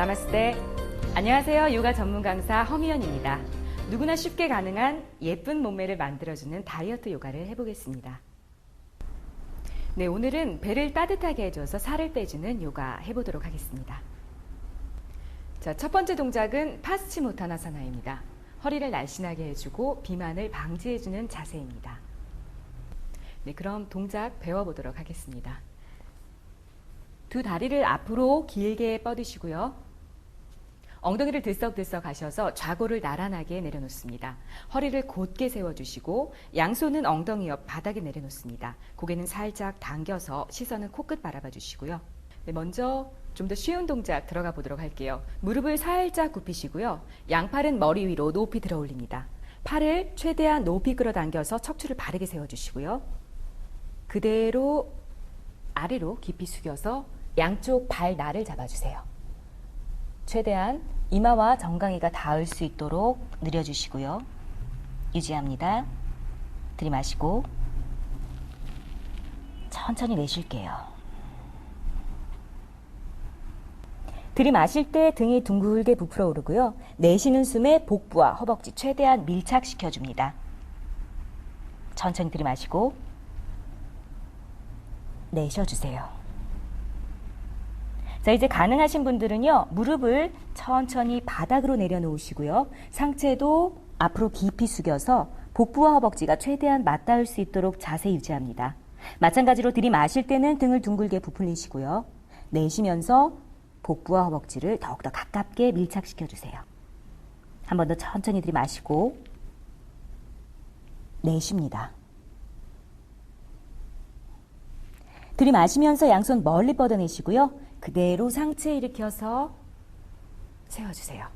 나마스테. 안녕하세요. 요가 전문 강사 허미연입니다. 누구나 쉽게 가능한 예쁜 몸매를 만들어주는 다이어트 요가를 해보겠습니다. 네, 오늘은 배를 따뜻하게 해줘서 살을 빼주는 요가 해보도록 하겠습니다. 자, 첫 번째 동작은 파스치모타나사나입니다. 허리를 날씬하게 해주고 비만을 방지해주는 자세입니다. 네, 그럼 동작 배워보도록 하겠습니다. 두 다리를 앞으로 길게 뻗으시고요. 엉덩이를 들썩들썩 하셔서 좌골을 나란하게 내려놓습니다. 허리를 곧게 세워주시고 양손은 엉덩이 옆 바닥에 내려놓습니다. 고개는 살짝 당겨서 시선은 코끝 바라봐 주시고요. 네, 먼저 좀 더 쉬운 동작 들어가 보도록 할게요. 무릎을 살짝 굽히시고요. 양팔은 머리 위로 높이 들어 올립니다. 팔을 최대한 높이 끌어당겨서 척추를 바르게 세워주시고요. 그대로 아래로 깊이 숙여서 양쪽 발 날을 잡아주세요. 최대한 이마와 정강이가 닿을 수 있도록 늘려주시고요. 유지합니다. 들이마시고 천천히 내쉴게요. 들이마실 때 등이 둥글게 부풀어 오르고요. 내쉬는 숨에 복부와 허벅지 최대한 밀착시켜 줍니다. 천천히 들이마시고 내쉬어 주세요. 자, 이제 가능하신 분들은요, 무릎을 천천히 바닥으로 내려놓으시고요. 상체도 앞으로 깊이 숙여서 복부와 허벅지가 최대한 맞닿을 수 있도록 자세 유지합니다. 마찬가지로 들이마실 때는 등을 둥글게 부풀리시고요. 내쉬면서 복부와 허벅지를 더욱더 가깝게 밀착시켜 주세요. 한 번 더 천천히 들이마시고 내쉽니다. 들이마시면서 양손 멀리 뻗어내시고요. 그대로 상체 일으켜서 세워주세요.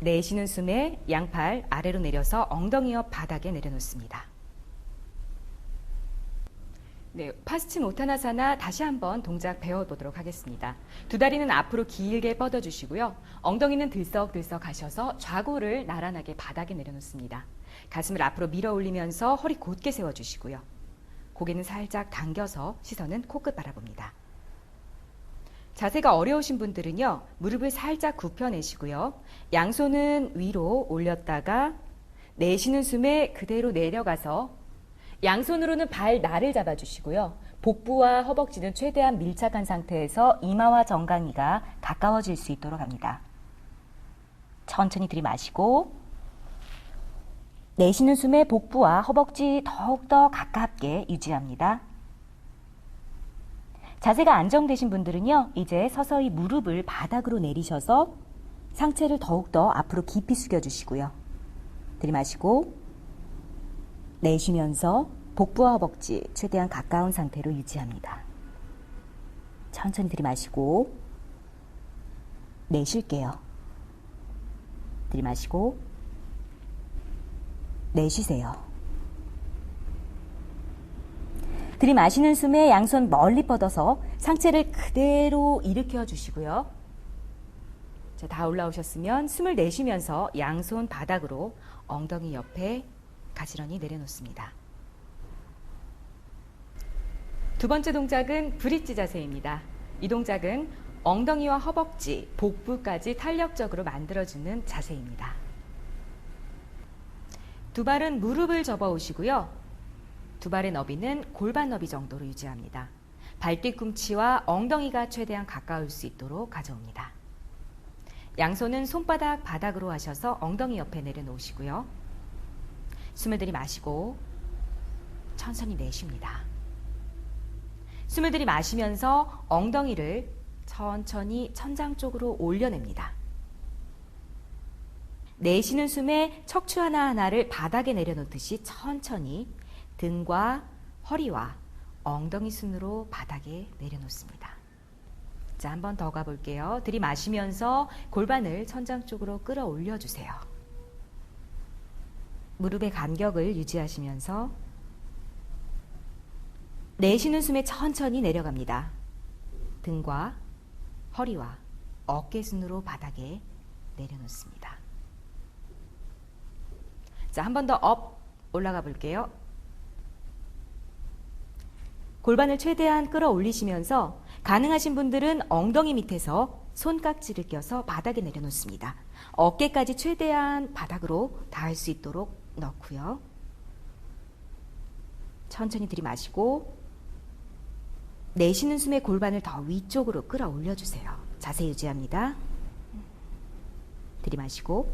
내쉬는 숨에 양팔 아래로 내려서 엉덩이 옆 바닥에 내려놓습니다. 네, 파스치 모타나사나 다시 한번 동작 배워보도록 하겠습니다. 두 다리는 앞으로 길게 뻗어주시고요. 엉덩이는 들썩들썩 하셔서 좌골을 나란하게 바닥에 내려놓습니다. 가슴을 앞으로 밀어 올리면서 허리 곧게 세워주시고요. 고개는 살짝 당겨서 시선은 코끝 바라봅니다. 자세가 어려우신 분들은요, 무릎을 살짝 굽혀내시고요. 양손은 위로 올렸다가 내쉬는 숨에 그대로 내려가서 양손으로는 발 날을 잡아주시고요. 복부와 허벅지는 최대한 밀착한 상태에서 이마와 정강이가 가까워질 수 있도록 합니다. 천천히 들이마시고 내쉬는 숨에 복부와 허벅지 더욱더 가깝게 유지합니다. 자세가 안정되신 분들은요, 이제 서서히 무릎을 바닥으로 내리셔서 상체를 더욱더 앞으로 깊이 숙여주시고요. 들이마시고, 내쉬면서 복부와 허벅지 최대한 가까운 상태로 유지합니다. 천천히 들이마시고, 내쉴게요. 들이마시고, 내쉬세요. 들이마시는 숨에 양손 멀리 뻗어서 상체를 그대로 일으켜 주시고요. 자, 다 올라오셨으면 숨을 내쉬면서 양손 바닥으로 엉덩이 옆에 가지런히 내려놓습니다. 두 번째 동작은 브릿지 자세입니다. 이 동작은 엉덩이와 허벅지, 복부까지 탄력적으로 만들어주는 자세입니다. 두 발은 무릎을 접어 오시고요. 두 발의 너비는 골반 너비 정도로 유지합니다. 발뒤꿈치와 엉덩이가 최대한 가까울 수 있도록 가져옵니다. 양손은 손바닥 바닥으로 하셔서 엉덩이 옆에 내려놓으시고요. 숨을 들이마시고 천천히 내쉽니다. 숨을 들이마시면서 엉덩이를 천천히 천장 쪽으로 올려냅니다. 내쉬는 숨에 척추 하나하나를 바닥에 내려놓듯이 천천히 등과 허리와 엉덩이 순으로 바닥에 내려놓습니다. 자, 한 번 더 가볼게요. 들이마시면서 골반을 천장 쪽으로 끌어올려 주세요. 무릎의 간격을 유지하시면서 내쉬는 숨에 천천히 내려갑니다. 등과 허리와 어깨 순으로 바닥에 내려놓습니다. 자, 한 번 더 업 올라가 볼게요. 골반을 최대한 끌어올리시면서 가능하신 분들은 엉덩이 밑에서 손깍지를 껴서 바닥에 내려놓습니다. 어깨까지 최대한 바닥으로 닿을 수 있도록 넣고요. 천천히 들이마시고 내쉬는 숨에 골반을 더 위쪽으로 끌어올려 주세요. 자세 유지합니다. 들이마시고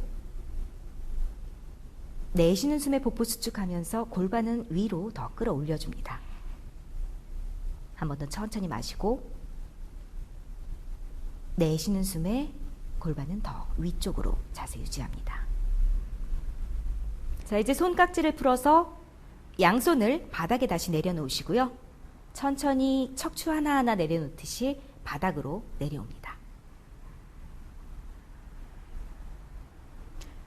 내쉬는 숨에 복부 수축하면서 골반은 위로 더 끌어올려 줍니다. 한 번 더 천천히 마시고 내쉬는 숨에 골반은 더 위쪽으로 자세 유지합니다. 자, 이제 손깍지를 풀어서 양손을 바닥에 다시 내려놓으시고요. 천천히 척추 하나하나 내려놓듯이 바닥으로 내려옵니다.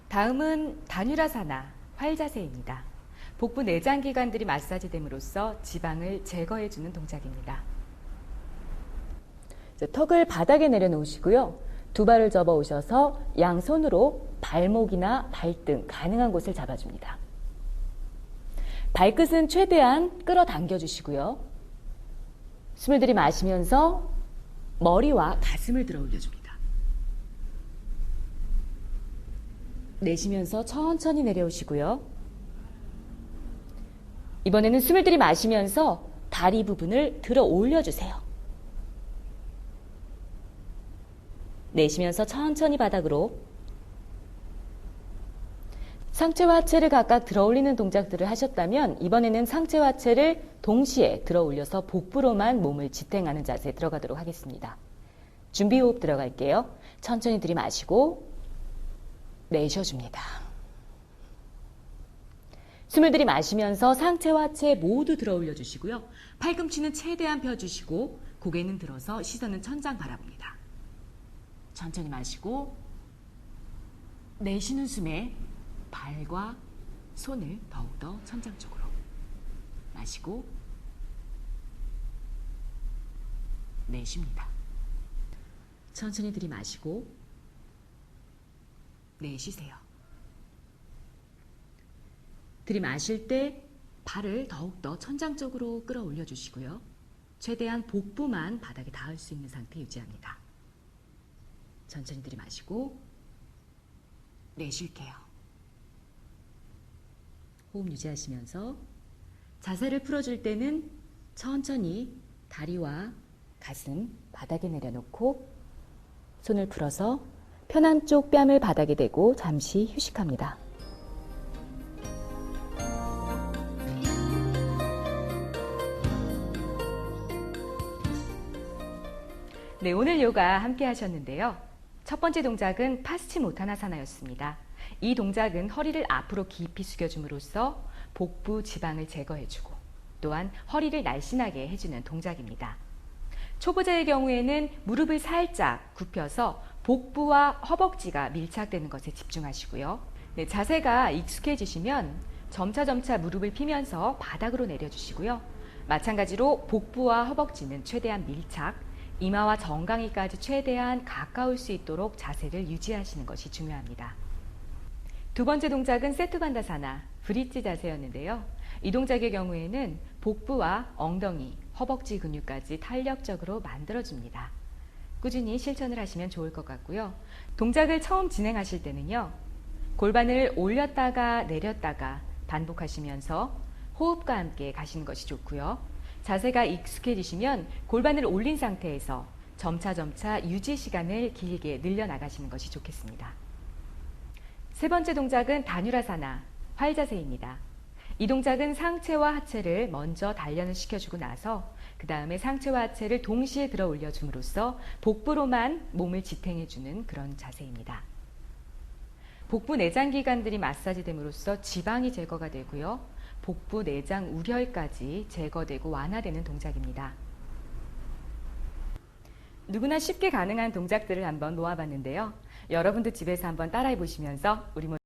다음은 다뉴라사나 활 자세입니다. 복부 내장 기관들이 마사지됨으로써 지방을 제거해주는 동작입니다. 턱을 바닥에 내려놓으시고요. 두 발을 접어 오셔서 양손으로 발목이나 발등 가능한 곳을 잡아줍니다. 발끝은 최대한 끌어당겨 주시고요. 숨을 들이마시면서 머리와 가슴을 들어 올려줍니다. 내쉬면서 천천히 내려오시고요. 이번에는 숨을 들이마시면서 다리 부분을 들어 올려주세요. 내쉬면서 천천히 바닥으로 상체와 하체를 각각 들어 올리는 동작들을 하셨다면 이번에는 상체와 하체를 동시에 들어 올려서 복부로만 몸을 지탱하는 자세에 들어가도록 하겠습니다. 준비 호흡 들어갈게요. 천천히 들이마시고 내쉬어줍니다. 숨을 들이마시면서 상체와 하체 모두 들어 올려주시고요. 팔꿈치는 최대한 펴주시고 고개는 들어서 시선은 천장 바라봅니다. 천천히 마시고 내쉬는 숨에 발과 손을 더욱더 천장 쪽으로 마시고 내쉽니다. 천천히 들이마시고 내쉬세요. 들이마실 때 발을 더욱더 천장 쪽으로 끌어올려 주시고요. 최대한 복부만 바닥에 닿을 수 있는 상태 유지합니다. 천천히 들이마시고 내쉴게요. 호흡 유지하시면서 자세를 풀어줄 때는 천천히 다리와 가슴 바닥에 내려놓고 손을 풀어서 편한 쪽 뺨을 바닥에 대고 잠시 휴식합니다. 네, 오늘 요가 함께 하셨는데요. 첫 번째 동작은 파스치 모타나사나였습니다. 이 동작은 허리를 앞으로 깊이 숙여줌으로써 복부 지방을 제거해주고 또한 허리를 날씬하게 해주는 동작입니다. 초보자의 경우에는 무릎을 살짝 굽혀서 복부와 허벅지가 밀착되는 것에 집중하시고요. 네, 자세가 익숙해지시면 점차점차 무릎을 피면서 바닥으로 내려주시고요. 마찬가지로 복부와 허벅지는 최대한 밀착, 이마와 정강이까지 최대한 가까울 수 있도록 자세를 유지하시는 것이 중요합니다. 두 번째 동작은 세투반다사나 브릿지 자세였는데요. 이 동작의 경우에는 복부와 엉덩이, 허벅지 근육까지 탄력적으로 만들어줍니다. 꾸준히 실천을 하시면 좋을 것 같고요. 동작을 처음 진행하실 때는요. 골반을 올렸다가 내렸다가 반복하시면서 호흡과 함께 가시는 것이 좋고요. 자세가 익숙해지시면 골반을 올린 상태에서 점차점차 유지 시간을 길게 늘려나가시는 것이 좋겠습니다. 세 번째 동작은 다뉴라사나 활자세입니다. 이 동작은 상체와 하체를 먼저 단련을 시켜주고 나서 그 다음에 상체와 하체를 동시에 들어 올려줌으로써 복부로만 몸을 지탱해주는 그런 자세입니다. 복부 내장 기관들이 마사지됨으로써 지방이 제거가 되고요. 복부 내장 우혈까지 제거되고 완화되는 동작입니다. 누구나 쉽게 가능한 동작들을 한번 모아봤는데요. 여러분도 집에서 한번 따라해 보시면서 우리 모두